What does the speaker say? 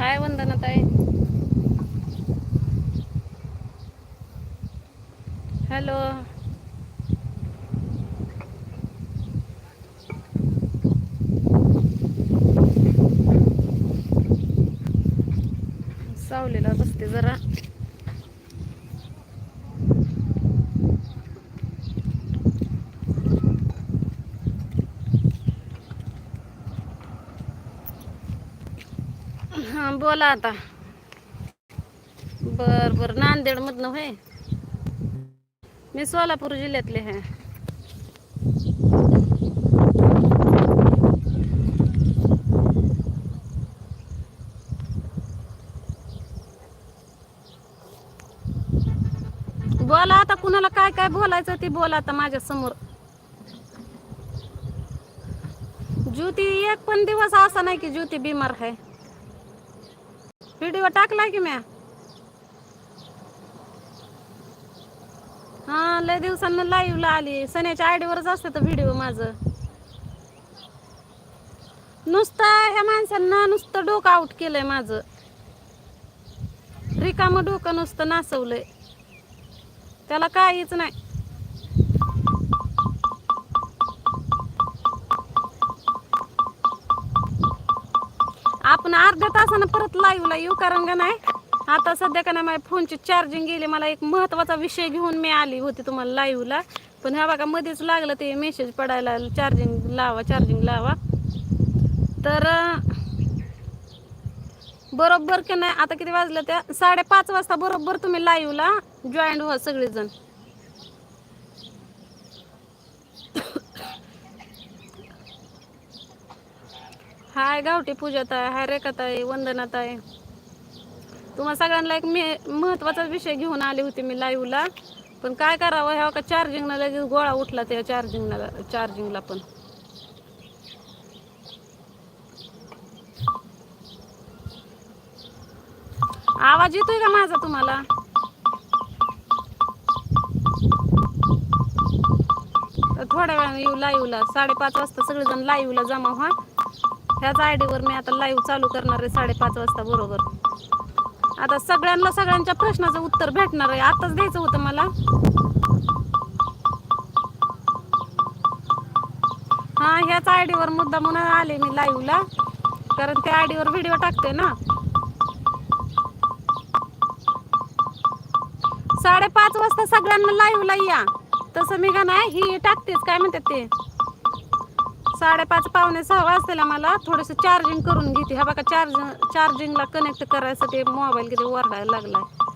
हाय वंदना ताई. हॅलो. सावलीला बसते जरा. हां बोला आता. बर बर. नांदेड मधन होय? मी सोलापूर जिल्ह्यातले आहे. बोला आता कुणाला काय काय बोलायचं ते बोला आता माझ्यासमोर. ज्योती एक पण दिवस असा नाही की ज्योती बिमार आहे. व्हिडिओ टाकला की म्या? हा लय दिवसांना लाईव्हला आली. सण्याच्या आयडीवरच असतं तर व्हिडिओ माझं. नुसतं ह्या माणसांना नुसतं डोकं आउट केलंय माझं. रिकामं डोकं नुसतं नाचवलंय त्याला काहीच नाही. आपण अर्ध्या तासानं परत लाईव्हला येऊ कारण का नाही? आता सध्या का नाही माझ्या फोनची चार्जिंग गेली. मला एक महत्त्वाचा विषय घेऊन मी आली होती तुम्हाला लाईव्हला पण ह्या बघा मध्येच लागलं ते मेसेज पडायला चार्जिंग लावा चार्जिंग लावा. तर बरोबर की नाही? आता किती वाजलं त्या? साडेपाच वाजता बरोबर तुम्ही लाईव्हला जॉईन व्हा सगळेजण. हाय गावठी पूजात आहे हाय रेखात आहे वंदनात आहे तुम्हाला सगळ्यांना एक मी महत्त्वाचा विषय घेऊन आले होते मी लाईव्हला पण काय करावं ह्या का चार्जिंगला लगेच गोळा उठला त्या चार्जिंगला चार्जिंगला पण. आवाज येतोय का माझा तुम्हाला? थोड्या वेळाने येऊ लाईव्हला साडेपाच वाजता सगळेजण लाईव्हला जमा व्हा. ह्याच आय डीवर मी आता लाईव्ह चालू करणार आहे साडेपाच वाजता बरोबर. आता सगळ्यांना सगळ्यांच्या प्रश्नाचं उत्तर भेटणार आहे. आताच द्यायचं होतं मला. हा ह्याच आय डीवर मुद्दा म्हणून आले मी लाईव्हला कारण त्या आय डीवर व्हिडिओ टाकते ना. साडेपाच वाजता सगळ्यांना लाईव्हला या. तसं मी का नाही ही टाकतेच. काय म्हणतात ते? साडेपाच पावणे सहा वाजतेला मला थोडंसं चार्जिंग करून घेते. हा बघा चार्ज चार्जिंगला कनेक्ट करायसाठी मोबाईल किती ओरडायला लागलाय.